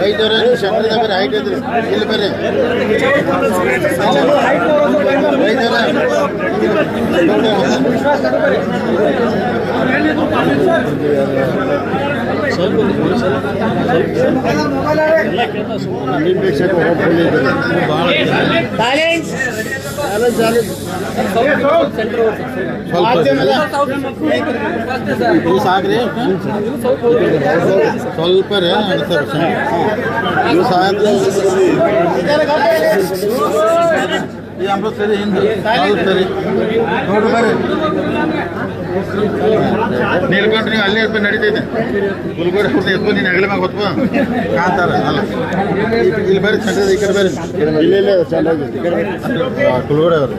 ವೈದ್ಯರ ಶಂಕರದ ಬೇರೆ ಹೈಟ್ ಇದ್ರಿ ಇಲ್ಲಿ ಸ್ವಲ್ಪ ವೈದ್ಯರ ಇವು ಸಾಕ್ರಿ ಸ್ವಲ್ಪ ರೀ ಅನ್ಸರ್ ಇವು ಸಾಕು ಈ ಅಮೃತ ಸರಿ ಹಿಂದೆ ಹೌದು ಸರಿ ನೋಡ್ರಿ ಬರ್ರಿ ನೀಲ್ಕೊಂಡ್ರೆ ನೀವು ಅಲ್ಲೇ ಎತ್ಕೊಂಡು ನಡೀತೈತೆ. ಗುಲ್ಬರ್ಗ ಹೊತ್ತು ಎತ್ಕೊಂಡು ನೀನು ಹೆಗಲ ಮ್ಯಾಗ ಹೊತ್ಕೊ. ಕಾಂತಾರ ಅಲ್ಲ. ಇಲ್ಲಿ ಬರ್ರಿ ಚಂದ್ರದ ಈ ಕಡೆ ಬರ್ರಿ ಇಲ್ಲಿ ಅವರು.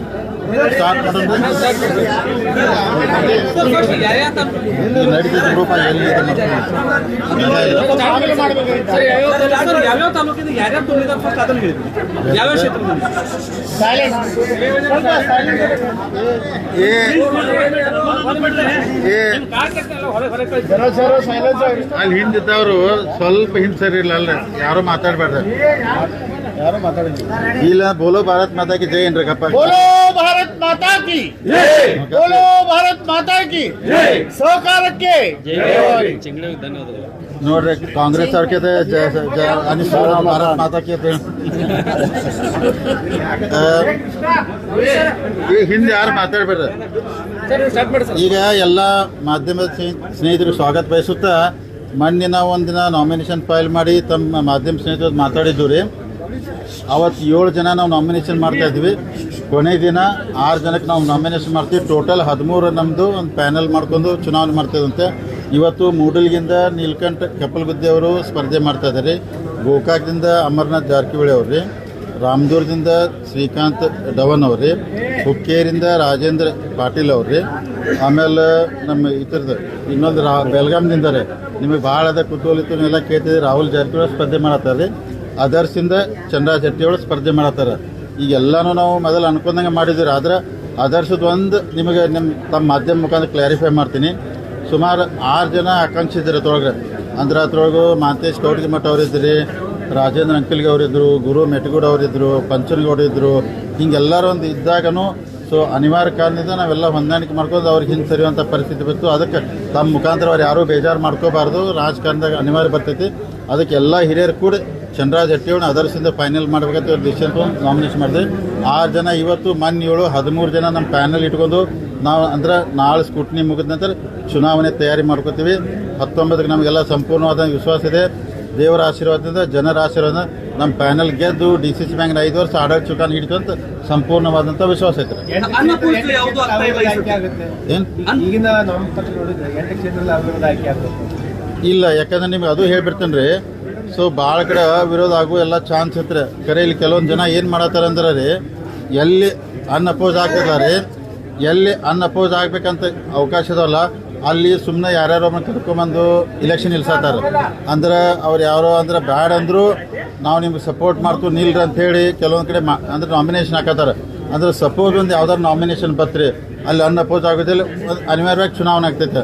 ಅಲ್ಲಿ ಹಿಂದಿದ್ದವರು ಸ್ವಲ್ಪ ಹಿಂಸರಿಲ್ಲ ಅಲ್ಲ ಯಾರು ಮಾತಾಡ್ಬೇಡ್ರಿ ಯಾರು ಮಾತಾಡಿದ್ರು ಇಲ್ಲ ಬೋಲೋ ಭಾರತ್ ಮಾತಾ ಕಿ ಜೈ ಕಪ್ಪ ಬೋಲೋ ಭಾರತ್ ಮಾತಾ ಕಿ! ಬೋಲೋ ಭಾರತ್ ಮಾತಾ ಕಿ! ಸಹಕಾರಕ್ಕೆ! ಧನ್ಯವಾದಗಳು. ನೋಡ್ರಿ ಕಾಂಗ್ರೆಸ್ ಅವ್ರ ಜಯ ಅನಿಶ್ ಭಾರತ್ ಮಾತಾ ಹಿಂದೆ ಯಾರು ಮಾತಾಡ್ಬೇಡ್ರಿ? ಈಗ ಎಲ್ಲ ಮಾಧ್ಯಮದ ಸ್ನೇಹಿತರು ಸ್ವಾಗತ ಬಯಸುತ್ತಾ ಮಣ್ಣಿನ ಒಂದು ಒಂದಿನ ನಾಮಿನೇಷನ್ ಫೈಲ್ ಮಾಡಿ ತಮ್ಮ ಮಾಧ್ಯಮ ಸ್ನೇಹಿತರು ಮಾತಾಡಿದ್ದು ರೀ. ಅವತ್ತು ಏಳು ಜನ ನಾವು ನಾಮಿನೇಷನ್ ಮಾಡ್ತಾ ಇದ್ವಿ. ಕೊನೆ ದಿನ ಆರು ಜನಕ್ಕೆ ನಾವು ನಾಮಿನೇಷನ್ ಮಾಡ್ತೀವಿ. ಟೋಟಲ್ ಹದಿಮೂರು ನಮ್ಮದು ಒಂದು ಪ್ಯಾನಲ್ ಮಾಡ್ಕೊಂಡು ಚುನಾವಣೆ ಮಾಡ್ತಿದ್ದಂತೆ ಇವತ್ತು ಮೂಡಲ್ಗಿಂದ ನೀಲ್ಕಂಠ ಗುದ್ದೆ ಅವರು ಸ್ಪರ್ಧೆ ಮಾಡ್ತಾ ಇದ್ದಾರೆ ಗೋಕಾಕ್ದಿಂದ ಅಮರ್ನಾಥ್ ಜಾರಕಿಹೊಳಿ ಅವ್ರಿ. ರಾಮದೂರ್ದಿಂದ ಶ್ರೀಕಾಂತ್ ಡವನ್ ಅವ್ರಿ. ಹುಕ್ಕೇರಿಂದ ರಾಜೇಂದ್ರ ಪಾಟೀಲ್ ಅವ್ರಿ. ಆಮೇಲೆ ನಮ್ಮ ಇತರದ್ದು ಇನ್ನೊಂದು ರಾ ಬೆಲ್ಗಾಮ್ದಿಂದ ರೀ. ನಿಮಗೆ ಭಾಳ ಅದ ಕುತೂಹಲ ನೀವೆಲ್ಲ ಕೇಳ್ತಿದ್ರಿ ರಾಹುಲ್ ಜಾರಕಿಹೊಳಿ ಸ್ಪರ್ಧೆ ಮಾಡತ್ತಾರೆ ಅದರ್ಸಿಂದ ಚಂದ್ರ ಜಟ್ಟಿಯವರು ಸ್ಪರ್ಧೆ ಮಾಡತ್ತಾರ ಈಗ ಎಲ್ಲಾನು ನಾವು ಮೊದಲು ಅನ್ಕೊಂಡಂಗೆ ಮಾಡಿದ್ರು, ಆದ್ರೆ ಅದರ್ಸದ ಒಂದು ನಿಮಗೆ ನಿಮ್ಮ ತಮ್ಮ ಮಾಧ್ಯಮ ಮುಖಾಂತರ ಕ್ಲಾರಿಫೈ ಮಾಡ್ತೀನಿ. ಸುಮಾರು ಆರು ಜನ ಆಕಾಂಕ್ಷಿ ಇದ್ದಾರೆ ಅದ್ರೊಳಗೆ ಅಂದ್ರೆ ಅದ್ರೊಳಗೆ ಮಾಂತೇಶ್ ಕೌಟಿಗೆ ಮಠ ಅವರಿದ್ರಿ ರಾಜೇಂದ್ರ ಅಂಕಲ್ಗೆ ಅವರಿದ್ದರು ಗುರು ಮೆಟಗೂಡ ಅವರಿದ್ದರು ಪಂಚನಗೌಡ ಇದ್ದರು ಹಿಂಗೆಲ್ಲರೂ ಒಂದು ಇದ್ದಾಗನು ಸೊ ಅನಿವಾರ್ಯ ಕಾರಣದಿಂದ ನಾವೆಲ್ಲ ಹೊಂದಾಣಿಕೆ ಮಾಡ್ಕೊಂಡು ಅವ್ರಿಗೆ ಹಿಂದೆ ಸರಿಯುವಂಥ ಪರಿಸ್ಥಿತಿ ಬಂತು. ಅದಕ್ಕೆ ತಮ್ಮ ಮುಖಾಂತರ ಅವ್ರು ಯಾರೂ ಬೇಜಾರು ಮಾಡ್ಕೋಬಾರ್ದು. ರಾಜಕಾರಣದಾಗ ಅನಿವಾರ್ಯ ಬರ್ತೈತಿ. ಅದಕ್ಕೆ ಎಲ್ಲ ಹಿರಿಯರು ಕೂಡ ಚಂದ್ರರಾಜ್ ಹಟ್ಟಿಯವ್ರನ್ನ ಅದರ್ಸಿಂದ ಫೈನಲ್ ಮಾಡ್ಬೇಕಂತ ಡಿಸಿಷನ್ ತೊಗೊಂಡು ನಾಮಿನೇಷನ್ ಮಾಡಿದೆ. ಆರು ಜನ ಇವತ್ತು ಮೊನ್ನೆ ಏಳು ಹದಿಮೂರು ಜನ ನಮ್ಮ ಪ್ಯಾನಲ್ ಇಟ್ಕೊಂಡು ನಾವು ಅಂದ್ರೆ ನಾಳೆ ಸ್ಕೂಟ್ನಿ ಮುಗಿದ ನಂತರ ಚುನಾವಣೆ ತಯಾರಿ ಮಾಡ್ಕೋತೀವಿ. ಹತ್ತೊಂಬತ್ತಕ್ಕೆ ನಮಗೆಲ್ಲ ಸಂಪೂರ್ಣವಾದ ವಿಶ್ವಾಸ ಇದೆ. ದೇವರ ಆಶೀರ್ವಾದದಿಂದ ಜನರ ಆಶೀರ್ವಾದ ನಮ್ಮ ಪ್ಯಾನಲ್ ಗೆದ್ದು ಡಿ ಸಿ ಸಿ ಬ್ಯಾಂಕ್ನ ಐದು ವರ್ಷ ಆಡಳಿತ ಚುಕಾನ್ ಹಿಡಿತು ಅಂತ ಸಂಪೂರ್ಣವಾದಂಥ ವಿಶ್ವಾಸ ಐತೆ. ಏನು ಇಲ್ಲ ಯಾಕಂದ್ರೆ ನಿಮ್ಗೆ ಅದು ಹೇಳ್ಬಿಡ್ತೇನೆ ರೀ ಸೊ ಭಾಳ ಕಡೆ ವಿರೋಧ ಆಗೋ, ಎಲ್ಲ ಚಾನ್ಸ್ ಇತ್ತು ಕರೆ ಇಲ್ಲಿ ಕೆಲವೊಂದು ಜನ ಏನು ಮಾಡತ್ತಾರ ಅಂದ್ರೆ ರೀ, ಎಲ್ಲಿ ಅನ್ಅಪೋಸ್ ಆಗ್ತದ ರೀ, ಎಲ್ಲಿ ಅನ್ಅಪೋಸ್ ಆಗ್ಬೇಕಂತ ಅವಕಾಶ ಇದಾವಲ್ಲ, ಅಲ್ಲಿ ಸುಮ್ಮನೆ ಯಾರ್ಯಾರೋ ಕರ್ಕೊಂಬಂದು ಇಲೆಕ್ಷನ್ ನಿಲ್ಸತ್ತಾರೆ. ಅಂದ್ರೆ ಅವ್ರು ಯಾರೋ ಅಂದ್ರೆ ಬ್ಯಾಡ್ ಅಂದ್ರು, ನಾವು ನಿಮ್ಗೆ ಸಪೋರ್ಟ್ ಮಾಡ್ತು ನಿಲ್ರಿ ಹೇಳಿ ಕೆಲವೊಂದು ಕಡೆ ಅಂದ್ರೆ ನಾಮಿನೇಷನ್ ಹಾಕತ್ತಾರ. ಅಂದ್ರೆ ಸಪೋಸ್ ಒಂದು ಯಾವ್ದಾರು ನಾಮಿನೇಷನ್ ಬತ್ರಿ ಅಲ್ಲಿ ಅನ್ಅಪೋಸ್ ಆಗೋದಿಲ್ಲ, ಅನಿವಾರ್ಯವಾಗಿ ಚುನಾವಣೆ ಆಗ್ತೈತೆ.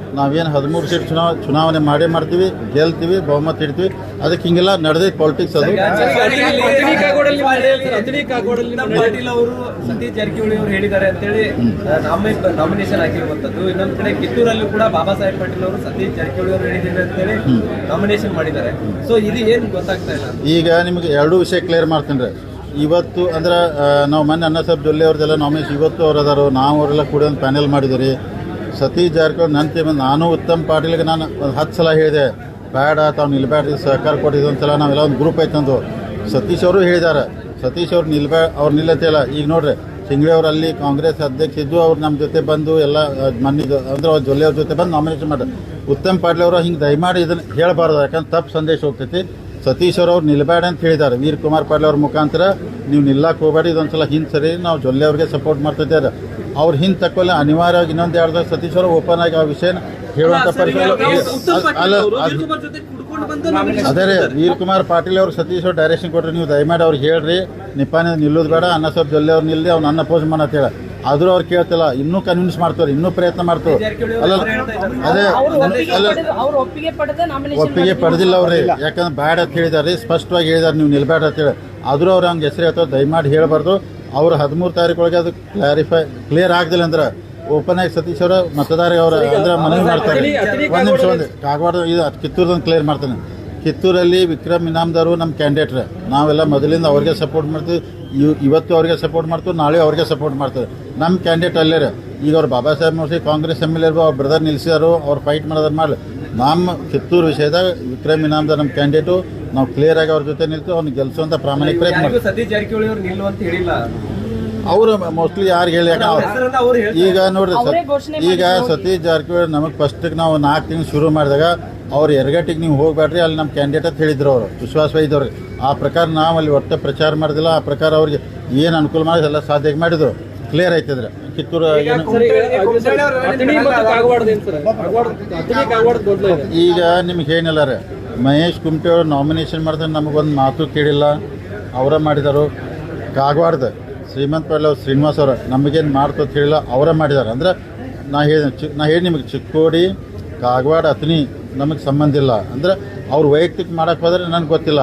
ನಾವೇನು ಹದಿಮೂರು ಸೀಟ್ ಚುನಾವ ಚುನಾವಣೆ ಮಾಡೇ ಮಾಡ್ತೀವಿ ಗೆಲ್ತೀವಿ ಬಹುಮತ ಇಡ್ತೀವಿ ಅದಕ್ಕೆ ಹಿಂಗೆಲ್ಲ ನಡೆದೈತೆ ಪಾಲಿಟಿಕ್ಸ್ ಅದು ಪಾಟೀಲ್ ಅವರು ಸತೀಶ್ ಜಾರಕಿಹೊಳಿ ಅವರು ಹೇಳಿದ್ದಾರೆ ಅಂತೇಳಿ ನಾಮಿನೇಷನ್ ಹಾಕಿರುವಂತದ್ದು ಇನ್ನೊಂದ್ ಕಡೆ ಕಿತ್ತೂರಲ್ಲಿ ಕೂಡ ಬಾಬಾ ಸಾಹೇಬ್ ಪಾಟೀಲ್ ಅವರು ಸತೀಶ್ ಜಾರಕಿಹೊಳಿ ಅವರು ಹೇಳಿದ್ದಾರೆ ಅಂತೇಳಿ ನಾಮಿನೇಷನ್ ಮಾಡಿದ್ದಾರೆ ಸೊ ಇದು ಏನು ಗೊತ್ತಾಗ್ತಾ ಇಲ್ಲ ಈಗ ನಿಮಗೆ ಎರಡು ವಿಷಯ ಕ್ಲಿಯರ್ ಮಾಡ್ತೀನಿ ರೀ ಇವತ್ತು ಅಂದ್ರೆ ನಾವು ಮೊನ್ನೆ ಅನ್ನ ಸಾಹೇಬ್ ಜೊಲ್ಲೆ ಅವ್ರದ್ದೆಲ್ಲ ನಾಮಿನೇಷನ್ ಇವತ್ತು ಅವ್ರು ಅದಾರು ನಾವು ಅವರೆಲ್ಲ ಕೂಡ ಒಂದು ಪ್ಯಾನೆಲ್ ಮಾಡಿದ್ರಿ ಸತೀಶ್ ಜಾರಕಿಹೊಳಿ ನನ್ನ ತಿಮ್ಮ ನಾನು ಉತ್ತಮ್ ಪಾಟೀಲ್ಗೆ ನಾನು ಒಂದು ಹತ್ತು ಸಲ ಹೇಳಿದೆ ಬೇಡ ತಾವು ನಿಲ್ಬೇಡ್ರಿ ಸಹಕಾರ ಕೊಟ್ಟಿದ್ದು ಒಂದ್ಸಲ, ನಾವೆಲ್ಲ ಒಂದು ಗ್ರೂಪ್ ಐತಂದು ಸತೀಶ್ ಅವರು ಹೇಳಿದ್ದಾರೆ. ಸತೀಶ್ ಅವ್ರು ನಿಲ್ಬೇ, ಅವ್ರು ನಿಲ್ಲತ್ತಿಲ್ಲ. ಈಗ ನೋಡ್ರಿ ಸಿಂಗ್ಳಿ ಅವ್ರು ಅಲ್ಲಿ ಕಾಂಗ್ರೆಸ್ ಅಧ್ಯಕ್ಷ ಇದ್ದು ಅವ್ರು ನಮ್ಮ ಜೊತೆ ಬಂದು ಎಲ್ಲ ಮನ್ನಿದ್ದು ಅಂದ್ರೆ ಅವ್ರ ಜೊಲ್ಲೆ ಅವ್ರ ಜೊತೆ ಬಂದು ನಾಮಿನೇಷನ್ ಮಾಡ್ತಾರೆ. ಉತ್ತಮ್ ಪಾಟೀಲ್ ಅವರು ಹಿಂಗೆ ದಯಮಾಡಿ ಇದನ್ನು ಹೇಳಬಾರ್ದು, ಯಾಕಂದ್ರೆ ತಪ್ಪು ಸಂದೇಶ ಹೋಗ್ತೈತಿ. ಸತೀಶ್ ಅವರು ಅವ್ರು ನಿಲ್ಬೇಡ ಅಂತ ಹೇಳಿದ್ದಾರೆ. ವೀರ್ ಕುಮಾರ್ ಪಾಟೀಲ್ ಅವ್ರ ಮುಖಾಂತರ ನೀವು ನಿಲ್ಲಕ್ಕೆ ಹೋಗಬೇಡಿ ಇದೊಂದ್ಸಲ ಹಿಂದೆ ಸರಿ, ನಾವು ಜೊಲ್ಲೆ ಅವ್ರಿಗೆ ಸಪೋರ್ಟ್ ಮಾಡ್ತಿದ್ದಾರೆ ಅವ್ರು ಹಿಂದೆ ತಕ್ಕೊಲ್ಲ ಅನಿವಾರ್ಯವಾಗಿ ಇನ್ನೊಂದು ಎರಡು ಸತೀಶ್ ಅವರು ಓಪನ್ ಆಗಿ ಆ ವಿಷಯನ ಹೇಳುವಂಥ ಪರಿಸ್ಥಿತಿ ಅದು ವೀರ್ ಕುಮಾರ್ ಜೊತೆ ಕುಡ್ಕೊಂಡು ಬಂದು nomination ಅದೇ ರೀ ವೀರ್ ಕುಮಾರ್ ಪಾಟೀಲ್ ಅವರು ಸತೀಶ್ ಅವ್ರು ಡೈರೆಕ್ಷನ್ ಕೊಟ್ರಿ ನೀವು ದಯಮಾಡಿ ಅವ್ರಿಗೆ ಹೇಳ್ರಿ ನಿಪ್ಪಾನೆ ನಿಲ್ಲೋದು ಬೇಡ ಅನ್ನ ಸ್ವಲ್ಪ ಜೊಲ್ಲೆ ಅವ್ರು ನಿಲ್ಲಿ ಅವ್ನು ಅನ್ನ ಪೋಸ್ ಹೇಳ. ಆದರೂ ಅವ್ರು ಕೇಳ್ತಿಲ್ಲ ಇನ್ನೂ ಕನ್ವಿನ್ಸ್ ಮಾಡ್ತಾರೆ ಇನ್ನೂ ಪ್ರಯತ್ನ ಮಾಡ್ತಾರೆ. ಅಲ್ಲ ಅವ್ರು ಅದೇ ಒಪ್ಪಿಗೆ ಪಡೆದಿಲ್ಲ ಅವ್ರಿ. ಯಾಕಂದ್ರೆ ಬ್ಯಾಡ ಅಂತ ಹೇಳಿದಾರೆ ಸ್ಪಷ್ಟವಾಗಿ ಹೇಳಿದಾರೆ ನೀವು ನಿಲ್ಬೇಡ ಅಂತೇಳಿ ಆದರೂ ಅವ್ರು ಹಂಗೆ ಹೆಸರು ಹೇಳ್ತಾರೆ ದಯಮಾಡಿ ಹೇಳಬಾರ್ದು. ಅವ್ರು ಹದಿಮೂರು ತಾರೀಕೊಳಗೆ ಅದು ಕ್ಲಾರಿಫೈ ಕ್ಲಿಯರ್ ಆಗದಿಲ್ಲ ಅಂದ್ರೆ ಓಪನ್ ಆಗಿ ಸತೀಶ್ ಅವರು ಮತದಾರರಿಗೆ ಅವರು ಅಂದ್ರೆ ಮನವಿ ಮಾಡ್ತಾರೆ. ಒಂದು ನಿಮಿಷ ಒಂದು ಕಾಗವಾಡ ಇದು ಕಿತ್ತೂರ್ದೊಂದು ಕ್ಲಿಯರ್ ಮಾಡ್ತಾನೆ. ಕಿತ್ತೂರಲ್ಲಿ ವಿಕ್ರಮ್ ಇನಾಮ್ದಾರು ನಮ್ಮ ಕ್ಯಾಂಡಿಡೇಟ್ರೆ ನಾವೆಲ್ಲ ಮೊದಲಿಂದ ಅವ್ರಿಗೆ ಸಪೋರ್ಟ್ ಮಾಡ್ತೀವಿ. ಇವ್- ಇವತ್ತು ಅವ್ರಿಗೆ ಸಪೋರ್ಟ್ ಮಾಡ್ತೀವಿ ನಾಳೆ ಅವ್ರಿಗೆ ಸಪೋರ್ಟ್ ಮಾಡ್ತೀವಿ. ನಮ್ಮ ಕ್ಯಾಂಡಿಡೇಟ್ ಅಲ್ಲೇ ರೀ. ಈಗ ಅವ್ರು ಬಾಬಾ ಸಾಹೇಬ್ ಮೂರ್ಸಿ ಕಾಂಗ್ರೆಸ್ ಎಂ ಎಲ್ ಎ ಅವ್ರ ಬ್ರದರ್ ನಿಲ್ಸಿದಾರು ಅವ್ರು ಫೈಟ್ ಮಾಡೋದ್ರ ಮಾಡಲಿ. ನಮ್ಮ ಕಿತ್ತೂರು ವಿಷಯದಾಗ ವಿಕ್ರಮ್ ಇನಾಮ್ದಾರ್ ನಮ್ಮ ಕ್ಯಾಂಡಿಡೇಟು ನಾವು ಕ್ಲಿಯರ್ ಆಗಿ ಅವ್ರ ಜೊತೆ ನಿಲ್ತು ಅವ್ನು ಗೆಲ್ಸುವಂತ ಪ್ರಾಮಾಣಿಕ ಪ್ರಯತ್ನ ಮಾಡ್ತೀವಿ ಸತೀಶ್ ಜಾರಕಿಹೊಳಿ ಅವ್ರು ನಿಲ್ಲು ಅಂತ ಹೇಳಿಲ್ಲ. ಅವರು ಮೋಸ್ಟ್ಲಿ ಯಾರಿಗೆ ಹೇಳಿ. ಈಗ ನೋಡ್ರಿ ಸರ್ ಈಗ ಮಾಡಿದ್ರು. ಸತೀಶ್ ಜಾರಕಿಹೊಳಿ ನಮಗೆ ಫಸ್ಟಿಗೆ ನಾವು ನಾಲ್ಕು ತಿಂಗಳು ಶುರು ಮಾಡಿದಾಗ ಅವ್ರು ಎರಗಟ್ಟಿಗೆ ನೀವು ಹೋಗ್ಬೇಡ್ರಿ ಅಲ್ಲಿ ನಮ್ಮ ಕ್ಯಾಂಡಿಡೇಟ್ ಅಂತ ಹೇಳಿದ್ರು ಅವರು ವಿಶ್ವಾಸ ಇದ್ದವ್ರಿಗೆ ಆ ಪ್ರಕಾರ ನಾವು ಅಲ್ಲಿ ಒಟ್ಟು ಪ್ರಚಾರ ಮಾಡಿದಿಲ್ಲ ಆ ಪ್ರಕಾರ ಅವ್ರಿಗೆ ಏನು ಅನುಕೂಲ ಮಾಡಿ ಎಲ್ಲ ಸಾಧ್ಯ ಮಾಡಿದ್ರು. ಕ್ಲಿಯರ್ ಆಯ್ತಿದ್ರೆ ಕಿತ್ತೂರು ಈಗ ನಿಮ್ಗೆ ಏನಿಲ್ಲ ರೀ. ಮಹೇಶ್ ಕುಮಟೆ ಅವರು ನಾಮಿನೇಷನ್ ಮಾಡಿದ್ರೆ ನಮಗೊಂದು ಮಾತು ಕೇಳಿಲ್ಲ. ಅವರ ಮಾಡಿದರು. ಕಾಗವಾಡದ ಶ್ರೀಮಂತ ಅವ್ರು, ಶ್ರೀನಿವಾಸ್ ಅವರು, ನಮಗೇನು ಮಾಡ್ತು ಕೇಳಿಲ್ಲ, ಅವರೇ ಮಾಡಿದ್ದಾರೆ ಅಂದ್ರೆ ನಾ ಹೇಳಿ ಚಿ, ನಾ ಹೇಳಿ ನಿಮಗೆ, ಚಿಕ್ಕೋಡಿ, ಕಾಗವಾಡ ಅತನಿ ನಮಗೆ ಸಂಬಂಧ ಇಲ್ಲ. ಅಂದ್ರೆ ಅವ್ರು ವೈಯಕ್ತಿಕ ಮಾಡಕ್ಕೆ ಹೋದರೆ ನನಗೆ ಗೊತ್ತಿಲ್ಲ.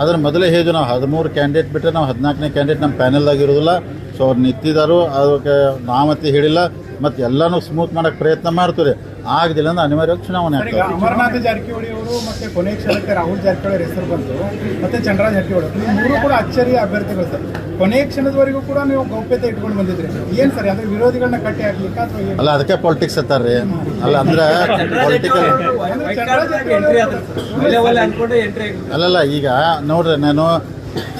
ಅದ್ರ ಮೊದಲೇ ಹೇಳಿದ್ವಿ ನಾವು, ಹದಿಮೂರು ಕ್ಯಾಂಡಿಡೇಟ್ ಬಿಟ್ಟರೆ ನಾವು ಹದಿನಾಲ್ಕನೇ ಕ್ಯಾಂಡಿಡೇಟ್ ನಮ್ಮ ಪ್ಯಾನಲ್ದಾಗಿರೋದಿಲ್ಲ ಸೊ ಅವ್ರು ನಿಂತಿದ್ದಾರು ಅದಕ್ಕೆ ನಾಮತಿ ಹೇಳಿಲ್ಲ. ಮತ್ತು ಎಲ್ಲನೂ ಸ್ಮೂತ್ ಮಾಡೋಕ್ಕೆ ಪ್ರಯತ್ನ ಮಾಡ್ತೀವಿ ಆಗದಿಲ್ಲ ಅಂದ್ರೆ ಅನಿವಾರ್ಯವಾಗಿ ಚುನಾವಣೆ ಈಗ ಆಗ್ತದೆ ಅಮರನಾಥ ಜಾರಕಿಹೊಳಿ ಅವರು ಮತ್ತೆ ಕೊನೆ ಕ್ಷಣಕ್ಕೆ ರಾಹುಲ್ ಜಾರಕಿಹೊಳಿ ಅವ್ರ ಹೆಸರು ಬಂತು. ಮತ್ತೆ ಚಂದ್ರರಾಜ್ ಜಾರಕಿಹೊಳಿ ಈ ಮೂರು ಕೂಡ ಅಚ್ಚರಿಯ ಅಭ್ಯರ್ಥಿಗಳು ಸರ್. ಕೊನೆ ಕ್ಷಣದವರೆಗೂ ಕೂಡ ನೀವು ಗೌಪ್ಯತೆ ಇಟ್ಕೊಂಡು ಬಂದಿದ್ರಿ. ಏನ್ ಸರ್ ಅಂದ್ರೆ ವಿರೋಧಿಗಳನ್ನ ಕಟ್ಟಿ ಹಾಕ್ಲಿಕ್ಕೆ ಅಥವಾ ಏನು? ಅಲ್ಲ ಅದಕ್ಕೆ ಪಾಲಿಟಿಕ್ಸ್ ಅಂತಾರ್ರಿ ಅಲ್ಲ ಅಂದ್ರೆ ಪೊಲಿಟಿಕಲ್ ಅಲ್ಲಲ್ಲ ಈಗ ನೋಡ್ರಿ ನಾನು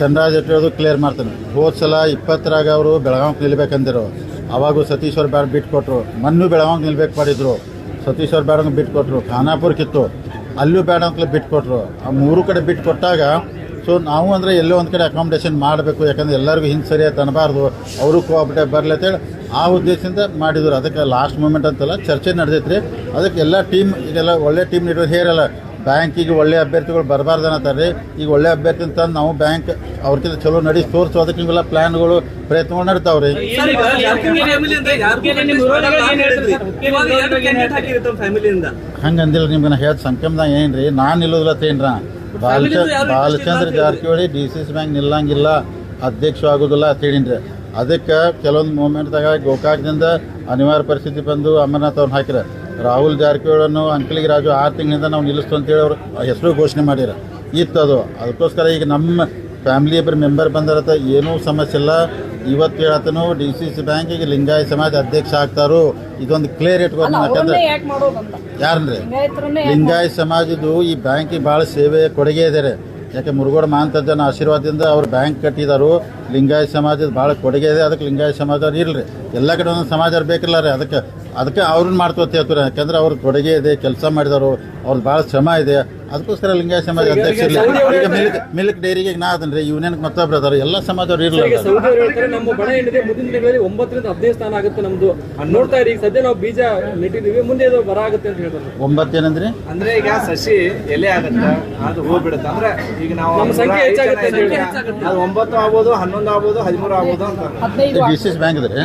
ಚಂದ್ರರಾಜ್ ಅದು ಕ್ಲಿಯರ್ ಮಾಡ್ತೇನೆ. ಹೋದ ಸಲ ಇಪ್ಪತ್ತರಾಗ ಅವರು ಬೆಳಗಾವಿಗೆ ನಿಲ್ಬೇಕಂದಿರು. ಅವಾಗೂ ಸತೀಶ್ ಅವ್ರು ಬ್ಯಾಟ್ ಬಿಟ್ಟು ಕೊಟ್ಟರು ಮಣ್ಣು ಬೆಳಗಾವಿಗೆ ನಿಲ್ಬೇಕು ಮಾಡಿದ್ರು. ಸತೀಶ್ ಅವ್ರು ಬೇಡ ಬಿಟ್ಟು ಕೊಟ್ಟರು ಖಾನಾಪುರ ಕಿತ್ತು, ಅಲ್ಲೂ ಬೇಡ ಅಂತಲೇ ಬಿಟ್ಟು ಕೊಟ್ಟರು ಆ ಮೂರು ಕಡೆ ಬಿಟ್ಟು ಕೊಟ್ಟಾಗ ಸೊ ನಾವು ಅಂದರೆ ಎಲ್ಲೋ ಒಂದು ಕಡೆ ಅಕಾಮಿಡೇಷನ್ ಮಾಡಬೇಕು, ಯಾಕಂದ್ರೆ ಎಲ್ಲರಿಗೂ ಹಿಂಗೆ ಸರಿಯಾಗಿ ತನಬಾರ್ದು ಅವರು ಕೋಆಪರೇಟಿವ್ ಬರಲಿ ಅಂತೇಳಿ ಆ ಉದ್ದೇಶದಿಂದ ಮಾಡಿದ್ರು. ಅದಕ್ಕೆ ಲಾಸ್ಟ್ ಮೂಮೆಂಟ್ ಅಂತೆಲ್ಲ ಚರ್ಚೆ ನಡೆದೈತ್ರಿ. ಅದಕ್ಕೆ ಎಲ್ಲ ಟೀಮ್ ಇದೆಲ್ಲ ಒಳ್ಳೆ ಟೀಮ್ ನೀಡೋದು ಹೇರಲ್ಲ ಬ್ಯಾಂಕಿಗೆ ಒಳ್ಳೆ ಅಭ್ಯರ್ಥಿಗಳು ಬರಬಾರ್ದು ಅನ್ನತ್ತಾರೆ. ಈಗ ಒಳ್ಳೆ ಅಭ್ಯರ್ಥಿ ಅಂತ ನಾವು ಬ್ಯಾಂಕ್ ಅವ್ರಕ್ಕಿಂತ ಚಲೋ ನಡೆಸಿ ತೋರಿಸು ಅದಕ್ಕೆ ಇವೆಲ್ಲ ಪ್ಲ್ಯಾನ್ಗಳು ಪ್ರಯತ್ನಗಳು ನಡೀತಾವ್ರಿ. ಹಂಗಂದಿಲ್ಲ ಈಗ ಜಾರಕಿಹೊಳಿ ಫ್ಯಾಮಿಲಿಯಿಂದ ಯಾರಿಗೂ contest ಮಾಡಲ್ಲ ಅಂತ ಹೇಳಿದ್ರಿ. ಇವಾಗ ಎರಡು candidate ತಮ್ಮ ಫ್ಯಾಮಿಲಿಯಿಂದ ಹಂಗೆ ಅಂದಿಲ್ಲ ನಿಮ್ಗೆ ನಾ ಹೇಳ್ದ ಸಂಕಮ್ದಾಗ ಏನ್ರಿ ನಾನು ನಿಲ್ಲೋದಿಲ್ಲ ತೇನ್ರ. Balachandra Balachandra Jarkiholi D C C bank ನಿಲ್ಲಂಗಿಲ್ಲ ಅಧ್ಯಕ್ಷ ಆಗೋದಿಲ್ಲ ಅಂತ ಹೇಳಿನ್ರಿ ಅದಕ್ಕೆ ಕೆಲವೊಂದು ಮೂಮೆಂಟ್ದಾಗ ಗೋಕಾಕ್ದಿಂದ ಅನಿವಾರ್ಯ ಪರಿಸ್ಥಿತಿ ಬಂದು ಅಮರನಾಥ್ ಅವ್ರನ್ನ ಹಾಕಿರ. ರಾಹುಲ್ ಜಾರಕಿಹೊಳಿಯನ್ನು ಅಂಕಲಿಗೆ ರಾಜು ಆರು ತಿಂಗಳಿಂದ ನಾವು ನಿಲ್ಲಿಸ್ತು ಅಂತೇಳಿ ಅವ್ರು ಹೆಸರು ಘೋಷಣೆ ಮಾಡ್ಯಾರ ಇತ್ತು ಅದು. ಅದಕ್ಕೋಸ್ಕರ ಈಗ ನಮ್ಮ ಫ್ಯಾಮಿಲಿ ಇಬ್ಬರು ಮೆಂಬರ್ ಬಂದಿರತ್ತ ಏನೂ ಸಮಸ್ಯೆ ಇಲ್ಲ. ಇವತ್ತು ಹೇಳತ್ತನು ಡಿ ಸಿ ಸಿ ಬ್ಯಾಂಕಿಗೆ ಲಿಂಗಾಯತ ಸಮಾಜ ಅಧ್ಯಕ್ಷ ಆಗ್ತಾರು. ಇದೊಂದು ಕ್ಲಿಯರ್ ಇಟ್ಕೊಂಡು ಯಾಕಂದ್ರೆ ಯಾರಂದ್ರೆ? ಲಿಂಗಾಯತ ಸಮಾಜದ್ದು ಈ ಬ್ಯಾಂಕಿಗೆ ಭಾಳ ಸೇವೆ ಕೊಡುಗೆ ಇದೆ ಯಾಕೆ ಮುರುಗೋಡ ಮಾಂತಜ್ಜನ ಆಶೀರ್ವಾದದಿಂದ ಅವ್ರು ಬ್ಯಾಂಕ್ ಕಟ್ಟಿದಾರು. ಲಿಂಗಾಯತ ಸಮಾಜದ ಭಾಳ ಕೊಡುಗೆ ಇದೆ. ಅದಕ್ಕೆ ಲಿಂಗಾಯತ ಸಮಾಜ ಇರಲಿ. ಎಲ್ಲ ಕಡೆ ಒಂದೊಂದು ಸಮಾಜ ಬೇಕಿಲ್ಲ ರೀ. ಅದಕ್ಕೆ ಅದಕ್ಕೆ ಅವ್ರನ್ನ ಮಾಡ್ಕೋತ ಹೇಳ್ತಾರೆ ಯಾಕಂದ್ರೆ ಅವ್ರ ಕೊಡುಗೆ ಇದೆ ಕೆಲಸ ಮಾಡಿದವರು ಅವ್ರದ್ದು ಭಾಳ ಶ್ರಮ ಇದೆ. ಅದಕ್ಕೋಸ್ಕರ ಲಿಂಗಾಯತ ಸಮಾಜ ಅಧ್ಯಕ್ಷ ಈಗ ಮಿಲ್ಕ್ ಮಿಲ್ಕ್ ಡೈರಿಗೆ ನಾ ಅದನ್ರಿ ರೀ ಯೂನಿಯನ್ಗೆ ಮತ್ತೊಬ್ರು ಅದಾರ. ಎಲ್ಲ ಸಮಾಜದವ್ರು ಈಗ ಇರಲಿಲ್ಲ ನಮ್ಮ ಬಣ ಏನಿದೆ ಮುಂದಿನ ದಿನಗಳಲ್ಲಿ ಒಂಬತ್ತರಿಂದ ಹದಿನೈದು ಸ್ಥಾನ ಆಗುತ್ತೆ ನಮ್ದು. ನೋಡ್ತಾ ಇರಿ ಈಗ ಸದ್ಯ ನಾವು ಬೀಜ ನೆಟ್ಟಿದೀವಿ ಮುಂದೆ ಅದು ಬರ ಆಗುತ್ತೆ ಅಂತ ಹೇಳ್ತಾರೆ. ಒಂಬತ್ತು ಏನಂದ್ರಿ? ಅಂದ್ರೆ ಈಗ ಸಸಿ ಎಲೆ ಆಗುತ್ತೆ ಅದು ಹೂ ಬಿಡುತ್ತೆ ಅಂದ್ರೆ ಈಗ ನಾವು ನಮ್ಮ ಸಂಖ್ಯೆ ಹೆಚ್ಚಾಗುತ್ತೆ ಅಂತ ಹೇಳಿ. ಅದು ಒಂಬತ್ತು ಆಗ್ಬೋದು ಹನ್ನೊಂದು ಆಗ್ಬೋದು ಹದಿಮೂರು ಆಗ್ಬೋದು ಅಂತ. ವಿಶೇಷ ಬ್ಯಾಂಕ್ ಇದ್ರಿ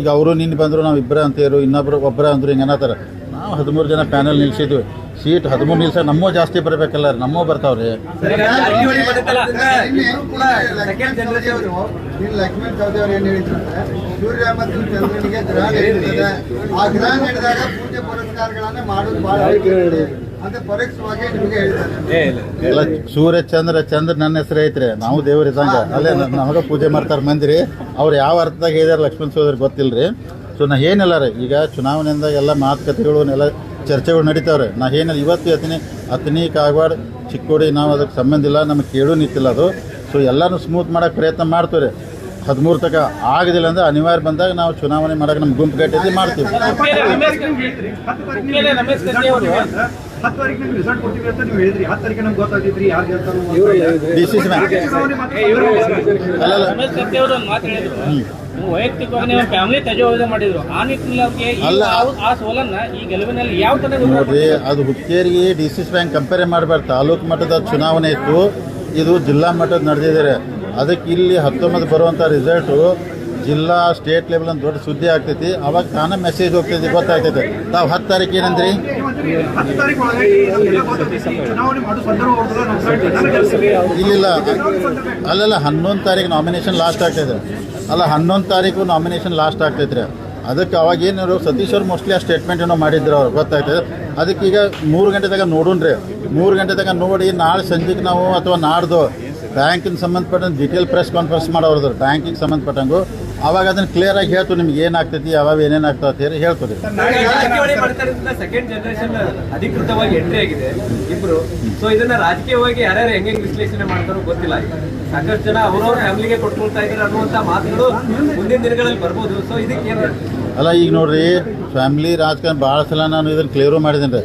ಈಗ ಅವರು ನಿನ್ನೆ ಬಂದರು, ನಾವು ಇಬ್ಬರೇ ಅಂತೇರು ಇನ್ನೊಬ್ಬರು ಒಬ್ಬರ ಅಂದರು ಹಿಂಗೆ ಅನ್ನತ್ತಾರ. ನಾವು ಹದಿಮೂರು ಜನ ಪ್ಯಾನಲ್ ನಿಲ್ಸಿದ್ವಿ. ಸೀಟ್ ಹದಿಮೂರು ನಿಲ್ಸ, ನಮ್ಮೂ ಜಾಸ್ತಿ ಬರಬೇಕಲ್ಲ, ನಮ್ಮೂ ಬರ್ತಾವ್ರಿ. ಲಕ್ಷ್ಮೀ ಚೌಧರಿ ಅವ್ರು ಏನು ಹೇಳಿದ್ರು ಸೂರ್ಯ ಮತ್ತು ಚಂದ್ರನಿಗೆ ಗ್ರಹಣ ಇರ್ತದೆ ಆ ಗ್ರಹಣ ನಡೆದಾಗ ಪೂಜೆ ಪುರಸ್ಕಾರಗಳನ್ನ ಮಾಡೋದು ಬಹಳ ಎಲ್ಲ ಸೂರ್ಯ ಚಂದ್ರ ಚಂದ್ರ ನನ್ನ ಹೆಸರು ಐತ್ರಿ. ನಾವು ದೇವ್ರ ಇದ್ದಂಗ. ಅಲ್ಲೇ ನಮಗ ಪೂಜೆ ಮಾಡ್ತಾರ ಮಂದಿರಿ. ಅವ್ರು ಯಾವ ಅರ್ಥದಾಗ ಹೇಳಿದಾರೆ ಲಕ್ಷ್ಮಣ ಸೋದರಿ ಗೊತ್ತಿಲ್ರಿ. ಸೊ ನಾ ಏನಿಲ್ಲ ರೀ. ಈಗ ಚುನಾವಣೆಯಿಂದ ಎಲ್ಲ ಮಾತುಕತೆಗಳು ಎಲ್ಲ ಚರ್ಚೆಗಳು ನಡೀತಾವ್ರೆ. ನಾ ಏನಿಲ್ಲ. ಇವತ್ತು ಅತನಿ ಅತನಿ ಕಾಗವಾಡ ಚಿಕ್ಕೋಡಿ ನಾವು ಅದಕ್ಕೆ ಸಂಬಂಧ ಇಲ್ಲ. ನಮಗೆ ಕೇಳು ನಿಂತಿಲ್ಲ ಅದು. ಸೊ ಎಲ್ಲರೂ ಸ್ಮೂತ್ ಮಾಡೋಕೆ ಪ್ರಯತ್ನ ಮಾಡ್ತೀವಿ ರೀ ಹದಿಮೂರು ತಕ ಆಗದಿಲ್ಲ ಅಂದ್ರೆ ಅನಿವಾರ್ಯ ಬಂದಾಗ ನಾವು ಚುನಾವಣೆ ಮಾಡಕ್ಕೆ ನಮ್ಮ ಗುಂಪು ಗಟ್ಟಿದ್ದು ಮಾಡ್ತೀವಿ. ಹತ್ತು ತಾರೀಕು ನಿಮ್ಗೆ ರಿಸಲ್ಟ್ ಕೊಡ್ತೀವಿ ಅಂತ ನೀವು ಹೇಳಿದ್ರಿ. ಹತ್ತು ತಾರೀಕು ನಮ್ಗೆ ಗೊತ್ತಾಗಿದ್ರಿ ಯಾರು ಗೆಲ್ತಾರೋ ಡಿ ಸಿ ಸಿ ಅಲ್ಲಲ್ಲ ರಮೇಶ್ ಕತ್ತಿ ಅವರು ಒಂದು ಮಾತು ಹೇಳಿದ್ರು. ನೀವು ವೈಯಕ್ತಿಕವಾಗಿ ನೀವು ಫ್ಯಾಮಿಲಿ ತಜೋವಧೆ ಮಾಡಿದ್ರು. ಆ ನಿಟ್ಟಿನಲ್ಲಿ ಅವ್ರಿಗೆ ಈ ಅಲ್ಲ. ಆ ಸೋಲನ್ನ ಈ ಗೆಲುವಿನಲ್ಲಿ ಯಾವ ತರ ನೋಡ್ರಿ ಅದು ಹುಕ್ಕೇರಿಗೆ D C C bank compare ಮಾಡಬಾರ್ದು ತಾಲೂಕು ಮಟ್ಟದ ಚುನಾವಣೆ ಇತ್ತು. ಇದು ಜಿಲ್ಲಾ ಮಟ್ಟದ ನಡೆದಿದ್ದಾರೆ ಅದಕ್ಕೆ ಇಲ್ಲಿ ಹತ್ತೊಂಬತ್ತು ಬರುವಂತ ರಿಸಲ್ಟು ಜಿಲ್ಲಾ ಸ್ಟೇಟ್ ಲೆವೆಲ್ ಅಂತ ದೊಡ್ಡ ಸುದ್ದಿ ಆಗ್ತೈತಿ. ಅವಾಗ ತಾನೇ ಮೆಸೇಜ್ ಹೋಗ್ತೈತಿ, ಗೊತ್ತಾಗ್ತೈತೆ. ತಾವು ಹತ್ತು ತಾರೀಕು ಏನಂದ್ರಿ? ಇಲ್ಲಿಲ್ಲ. ಅಲ್ಲಲ್ಲ, ಹನ್ನೊಂದು ತಾರೀಕು ನಾಮಿನೇಷನ್ ಲಾಸ್ಟ್ ಆಗ್ತೈತೆ. ಅಲ್ಲ, ಹನ್ನೊಂದು ತಾರೀಕು ನಾಮಿನೇಷನ್ ಲಾಸ್ಟ್ ಆಗ್ತೈತ್ರಿ. ಅದಕ್ಕೆ ಅವಾಗ ಏನಾರು ಸತೀಶ್ ಅವ್ರು ಮೋಸ್ಟ್ಲಿ ಆ ಸ್ಟೇಟ್ಮೆಂಟ್ ಏನೋ ಮಾಡಿದ್ರು ಅವ್ರು ಗೊತ್ತಾಗ್ತದೆ ಅದಕ್ಕೆ ಈಗ ಮೂರು ಗಂಟೆ ತಗ ನೋಡೋಣ್ರಿ ಮೂರು ಗಂಟೆ ನೋಡಿ, ನಾಳೆ ಸಂಜೆಗೆ ನಾವು ಅಥವಾ ನಾಡ್ದು ಬ್ಯಾಂಕಿನ ಸಂಬಂಧಪಟ್ಟಂಗೆ ಡಿಟೇಲ್ ಪ್ರೆಸ್ ಕಾನ್ಫರೆನ್ಸ್ ಮಾಡೋರು ಬ್ಯಾಂಕಿಗೆ ಸಂಬಂಧಪಟ್ಟಂಗು. ಅವಾಗ ಅದನ್ನ ಕ್ಲಿಯರ್ ಆಗಿ ಹೇಳ್ತು ನಿಮ್ಗೆ ಏನಾಗ್ತೈತಿ ಅವಾಗ ಏನೇನು ಆಗ್ತದೆ ಹೇಳಿ ಹೇಳ್ತೀವಿ ಸೆಕೆಂಡ್ ಜನರೇಷನ್ ಅಧಿಕೃತವಾಗಿ ಎಂಟ್ರಿ ಆಗಿದೆ ಇಬ್ರು. ಸೊ ಇದನ್ನ ರಾಜಕೀಯವಾಗಿ ಯಾರ್ಯಾರು ಹೆಂಗೆ ವಿಶ್ಲೇಷಣೆ ಮಾಡ್ತಾರೋ ಗೊತ್ತಿಲ್ಲ. ಸಾಕಷ್ಟು ಜನ ಅವ್ರವ್ರ ಫ್ಯಾಮಿಲಿಗೆ ಕೊಟ್ಕೊಳ್ತಾ ಇದ್ದಾರೆ ಅನ್ನುವಂತ ಮಾತುಗಳು ಮುಂದಿನ ದಿನಗಳಲ್ಲಿ ಬರ್ಬೋದು. ಸೊ ಇದಕ್ಕೆ ಏನ್ ಅಲ್ಲ ಈಗ ನೋಡ್ರಿ ಫ್ಯಾಮಿಲಿ ರಾಜಕಾರಣ ಭಾಳ ಸಲ ನಾನು ಇದನ್ನ ಕ್ಲಿಯರು ಮಾಡಿದ್ದೀನಿ ರೀ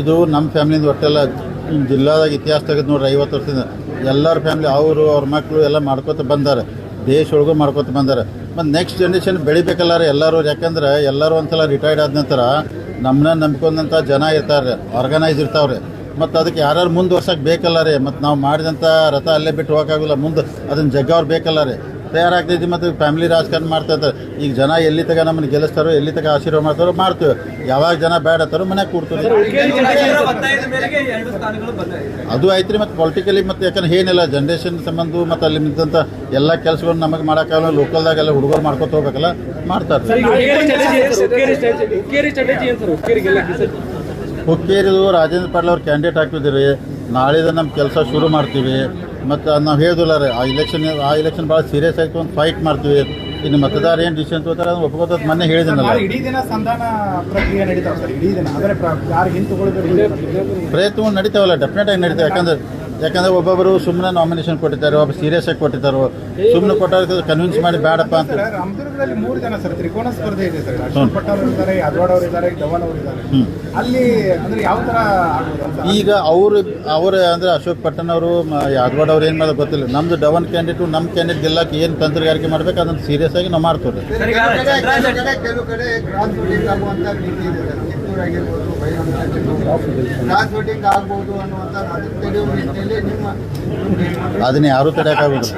ಇದು ನಮ್ಮ ಫ್ಯಾಮಿಲಿಯಿಂದ ಒಟ್ಟೆಲ್ಲ ಜಿಲ್ಲಾದಾಗ ಇತಿಹಾಸ ತೆಗೆದು ನೋಡ್ರಿ ಐವತ್ತು ವರ್ಷದಿಂದ. ಎಲ್ಲರ ಫ್ಯಾಮಿಲಿ ಅವರು ಅವ್ರ ಮಕ್ಕಳು ಎಲ್ಲ ಮಾಡ್ಕೋತ ಬಂದಾರೆ. ದೇಶ ಒಳಗೂ ಮಾಡ್ಕೋತ ಬಂದಾರೆ. ಮತ್ತು ನೆಕ್ಸ್ಟ್ ಜನ್ರೇಷನ್ ಬೆಳಿಬೇಕಲ್ಲ ರೀ ಎಲ್ಲರೂ. ಯಾಕಂದ್ರೆ ಎಲ್ಲರೂ ಒಂದ್ಸಲ ರಿಟೈರ್ಡ್ ಆದ ನಂತರ ನಮ್ಮನ್ನ ನಂಬ್ಕೊಂಡಂಥ ಜನ ಇರ್ತಾರೆ ಆರ್ಗನೈಸ್ ಇರ್ತಾವ್ರಿ. ಮತ್ತು ಅದಕ್ಕೆ ಯಾರ್ಯಾರು ಮುಂದುವರ್ಸಕ್ಕೆ ಬೇಕಲ್ಲ ರೀ ಮತ್ತು ನಾವು ಮಾಡಿದಂಥ ರಥ ಅಲ್ಲೇ ಬಿಟ್ಟು ಹೋಗೋಕ್ಕಾಗಲ್ಲ, ಮುಂದೆ ಅದನ್ನು ಜಗ್ಗವ್ರು ಬೇಕಲ್ಲ ರೀ ತಯಾರಾಗ್ತೈತಿ ಮತ್ತು ಫ್ಯಾಮಿಲಿ ರಾಜಕಾರಣ ಮಾಡ್ತಾ ಇರ್ತಾರೆ ಈಗ ಜನ ಎಲ್ಲಿ ತಗ ನಮ್ಮನ್ನು ಗೆಲ್ಲಿಸ್ತಾರೋ ಎಲ್ಲಿ ತಗ ಆಶೀರ್ವಾದ ಮಾಡ್ತಾರೋ ಮಾಡ್ತೀವಿ. ಯಾವಾಗ ಜನ ಬೇಡ ಅಂತಾರೋ ಮನೆಗೆ ಕೂಡ್ತೀವಿ ಅದು ಐತ್ರಿ ಮತ್ತು ಪೊಲಿಟಿಕಲಿ ಮತ್ತು ಯಾಕಂದ್ರೆ ಏನಿಲ್ಲ ಜನ್ರೇಷನ್ ಸಂಬಂಧ ಮತ್ತು ಅಲ್ಲಿ ನಿಂತಂಥ ಎಲ್ಲ ಕೆಲಸಗಳನ್ನ ನಮಗೆ ಮಾಡೋಕ್ಕಾಗಲ್ಲ ಲೋಕಲ್ದಾಗೆಲ್ಲ ಹುಡುಗರು ಮಾಡ್ಕೊತ ಹೋಗ್ಬೇಕಲ್ಲ ಮಾಡ್ತಾರೆ. ಹುಕ್ಕೇರಿದು ರಾಜೇಂದ್ರ ಪಾಟೀಲ್ ಅವ್ರು ಕ್ಯಾಂಡಿಡೇಟ್ ಹಾಕಿದ್ರಿ ನಾಳಿದ ನಮ್ಮ ಕೆಲಸ ಶುರು ಮಾಡ್ತೀವಿ. ಮತ್ತು ನಾವು ಹೇಳಿದಿಲ್ಲ ರೀ ಆ ಇಲೆಕ್ಷನ್ ಆ ಇಲೆಕ್ಷನ್ ಭಾಳ ಸೀರಿಯಸ್ ಆಯಿತು ಒಂದು ಫೈಟ್ ಮಾಡ್ತೀವಿ. ಇನ್ನು ಮತದಾರ ಏನು ಡಿಸಿಷನ್ ತಗೋತಾರೆ ಅದನ್ನು ಒಪ್ಕೋತದ ಮೊನ್ನೆ ಹೇಳಿದ್ದೀನಲ್ಲ ನಾಳೆ ಇಡೀ ದಿನ ಸಂಧಾನ ಪ್ರಕ್ರಿಯೆ ನಡೀತಾವೆ ಸರ್ ಇಡೀ ದಿನ. ಆದರೆ ಯಾರು ಹಿಂದೆ ಪ್ರಯತ್ನ ನಡೀತಾವಲ್ಲ ಡೆಫಿನೆಟ್ ಆಗಿ ನಡೀತಾವೆ. ಯಾಕಂದ್ರೆ ಯಾಕಂದ್ರೆ ಒಬ್ಬೊಬ್ಬರು ಸುಮ್ಮನೆ ನಾಮಿನೇಷನ್ ಕೊಟ್ಟಿದ್ದಾರೆ ಒಬ್ಬ ಸೀರಿಯಸ್ ಆಗಿ ಕೊಟ್ಟಿದ್ದಾರೆ. ಸುಮ್ಮನೆ ಕೊಟ್ಟಾಗ ಕನ್ವಿನ್ಸ್ ಮಾಡಿ ಬೇಡಪ್ಪ ಅಂತ. ಸರ್ ರಾಮದುರ್ಗದಲ್ಲಿ ಮೂರು ಜನ ಸರ್ ತ್ರಿಕೋನ ಸ್ಪರ್ಧೆ ಇದೆ ಸರ್. ಅಶ್ವಥ್ ಪಟ್ ಅವರು ಇದ್ದಾರೆ ಯಾದವಾಡ್ ಅವರು ಇದ್ದಾರೆ ಧವನ್ ಅವರು ಇದ್ದಾರೆ ಅಲ್ಲಿ ಅಂದ್ರೆ ಯಾವ ಈಗ ಅವರು ಅವ್ರ ಅಂದ್ರೆ ಅಶೋಕ್ ಪಟ್ಟಣ ಅವರು ಯಾದವಾಡ್ ಅವ್ರು ಏನು ಮಾಡೋದು ಗೊತ್ತಿಲ್ಲ. ನಮ್ದು ಡವನ್ ಕ್ಯಾಂಡಿಡೇಟು ನಮ್ಮ ಕ್ಯಾಂಡಿಡೇಟ್ ಗೆಲ್ಲಕ್ಕೆ ಏನು ತಂತ್ರಗಾರಿಕೆ ಮಾಡ್ಬೇಕು ಅದನ್ನ ಸೀರಿಯಸ್ ಆಗಿ ನಾವು ಮಾಡ್ತೀವಿ. ಕಡೆ- ಕಡೆ ಕಡೆ ಆಗಿರ್ಬೋದು ಕ್ರಾಸ್ ವೋಟಿಂಗ್ ಆಗ್ಬೋದು ಅನ್ನುವಂಥ ಅದನ್ನ ತಡೆಯುವ ನಿಟ್ಟಿನಲ್ಲಿ ನಿಮ್ಮ ಅದನ್ನ ಯಾರು ತಡೆಯೋಕ್ಕಾಗೋದು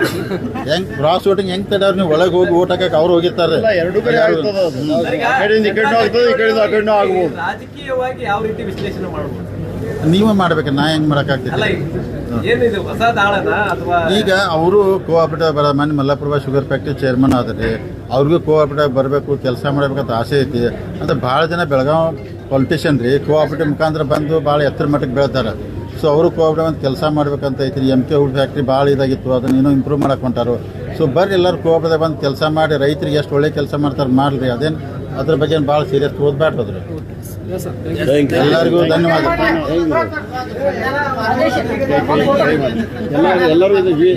ಹೆಂಗ್ ಕ್ರಾಸ್ ವೋಟಿಂಗ್ ಹೆಂಗ್ ತಡೆಯೋರು ನೀವು? ಒಳಗೆ ಹೋಗಿ ಓಟ್ ಹಾಕಕ್ಕೆ ಅವ್ರು ಹೋಗಿರ್ತಾರೆ. ಎರಡು ಕಡೆ ಆಗ್ತದೆ ಈ ಕಡೆಯಿಂದ ಆ ಆಗ್ಬೋದು. ರಾಜಕೀಯವಾಗಿ ಯಾವ ರೀತಿ ವಿಶ್ಲೇಷಣೆ ಮಾಡ್ಬೋದು? ನೀವೇ ಮಾಡ್ಬೇಕು ನಾ ಹೆಂಗ್ ಅಲ್ಲ ಮಾಡೋಕ್ಕಾಗ್ತೈತಿ ಏನಿದು ಹೊಸ ದಾಳನ ಅಥವಾ ಈಗ ಅವರು ಕೋಆಪರೇಟಿವ್ ಬರ ಮನೆ ಮಲ್ಲಾಪುರ ಶುಗರ್ ಫ್ಯಾಕ್ಟ್ರಿ ಚೇರ್ಮನ್ ಆದ್ರಿ ಅವ್ರಿಗೂ ಕೋಆಪರೇಟಿವ್ ಬರಬೇಕು ಕೆಲಸ ಮಾಡಬೇಕಂತ ಆಸೆ ಐತಿ. ಅಂದ್ರೆ ಭಾಳ ಜನ ಬೆಳಗಾವ್ ಪೊಲಿಟಿಷಿಯನ್ ರೀ ಕೋಆಪರೇಟಿವ್ ಮುಖಾಂತರ ಬಂದು ಭಾಳ ಎತ್ತರ ಮಟ್ಟಕ್ಕೆ ಬೆಳ್ತಾರೆ. ಸೊ ಅವರು ಕೋಆಪರೇಟಿವ್ ಅಂತ ಕೆಲಸ ಮಾಡ್ಬೇಕಂತ ಐತ್ರಿ ಎಂ ಕೆ ಹುಡ್ ಫ್ಯಾಕ್ಟ್ರಿ ಭಾಳ ಇದಾಗಿತ್ತು ಅದನ್ನ ಇನ್ನೂ ಇಂಪ್ರೂವ್ ಮಾಡಕ್ಕೆ ಹೊಂಟಾರು. ಸೊ ಬರ್ರಿ ಎಲ್ಲರೂ ಕೋಆಪರೇಟಿವ್ ಬಂದು ಕೆಲಸ ಮಾಡಿ ರೈತರಿಗೆ ಎಷ್ಟು ಒಳ್ಳೆ ಕೆಲಸ ಮಾಡ್ತಾರೆ ಮಾಡಲಿ ಅದೇನು ಅದ್ರ ಬಗ್ಗೆ ಭಾಳ ಸೀರಿಯಸ್ ಓದ್ಬಾರ್ದು ಎಲ್ಲರಿಗೂ ಧನ್ಯವಾದ.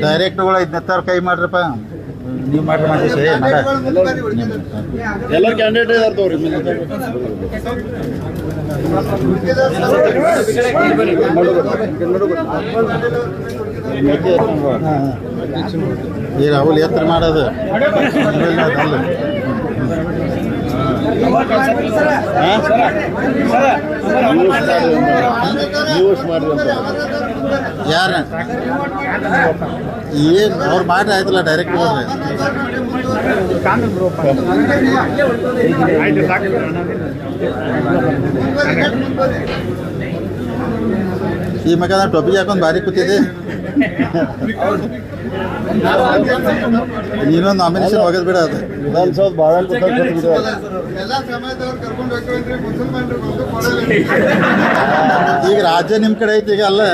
ಡೈರೆಕ್ಟ್ಗಳು ಐದು ಕೈ ಮಾಡ್ರಪ್ಪ. ನೀವು ಮಾಡ್ರಿ ಮಾಡಿ ಸರಿ ಮಾಡ ಎಲ್ಲರೂ ಕ್ಯಾಂಡಿಡೇಟ್ ಇದಾರೆ ತಗೋರಿ. ಈ ರಾಹುಲ್ ಎತ್ತರ ಮಾಡೋದು. ನ್ಯೂಸ್ ಮಾಡ್ರಿ ಅಂತ. ಯಾರ ಏನು ಅವ್ರು ಮಾಡಿ ಆಯ್ತಲ್ಲ ಡೈರೆಕ್ಟ್ ಹೋಗ್ರಿ ಆಯ್ತು ಸಾಕು ಬರ್ರಿ ಈ ಮಗ ನಾನು ಟೊಪಿಗೆ ಹಾಕೊಂಡು ಭಾರಿ ಕೂತಿದ್ದೆ ನೀನೊಂದು ನಾಮಿನೇಷನ್ ಹೋಗೋದು ಬಿಡ ಅದು. ವಿಧಾನಸೌಧ ಭಾಳ ಈಗ ರಾಜ್ಯ ನಿಮ್ಮ ಕಡೆ ಐತಿ ಈಗ ಅಲ್ಲ.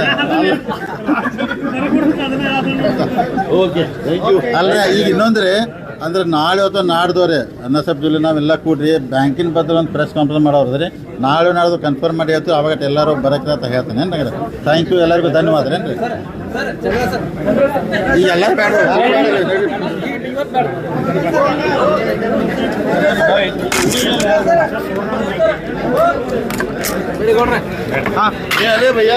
ಓಕೆ ಥ್ಯಾಂಕ್ ಯು ಅಲ್ಲ ಈಗ ಇನ್ನೊಂದ್ರೆ ಅಂದ್ರೆ ನಾಳೆ ಅಥವಾ ನಾಡ್ದವ್ರೆ, ಅನ್ನ ಸಬ್ ಜುಲಿ ನಾವೆಲ್ಲ ಕೂಡ್ರಿ ಬ್ಯಾಂಕಿನ ಬದಲು ಒಂದು ಪ್ರೆಸ್ ಕಾನ್ಫರೆನ್ಸ್ ಮಾಡೋರು ರೀ ನಾಳೆ ನಾಡ್ದು ಕನ್ಫರ್ಮ್ ಮಾಡಿ ಆಯ್ತು ಅವಾಗ ಎಲ್ಲರೂ ಬರಕ್ಕೆ ಅಂತ ಹೇಳ್ತೇನೆ. ಏನು ಥ್ಯಾಂಕ್ ಯು ಎಲ್ಲರಿಗೂ ಧನ್ಯವಾದ. ರೀ ಹಾಂ. ಅದೇ ಭಯ್ಯ.